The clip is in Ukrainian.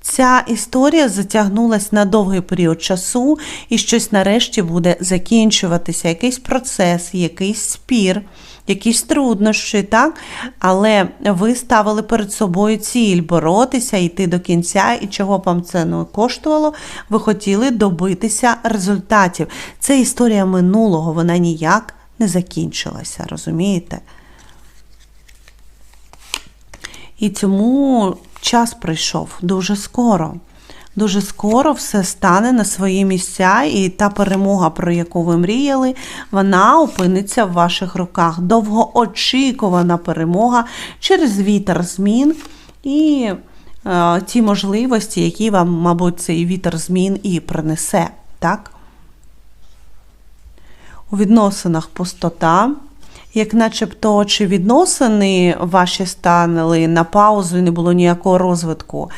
Ця історія затягнулась на довгий період часу, і щось нарешті буде закінчуватися, якийсь процес, якийсь спір, якісь труднощі, так? Але ви ставили перед собою ціль боротися, йти до кінця, і чого б вам це не коштувало, ви хотіли добитися результатів. Це історія минулого, вона ніяк не закінчилася, розумієте? І тому час прийшов дуже скоро. Дуже скоро все стане на свої місця, і та перемога, про яку ви мріяли, вона опиниться в ваших руках. Довгоочікувана перемога через вітер змін і е, ті можливості, які вам, мабуть, цей вітер змін і принесе. Так? У відносинах пустота, як начебто чи відносини ваші станули на паузу і не було ніякого розвитку.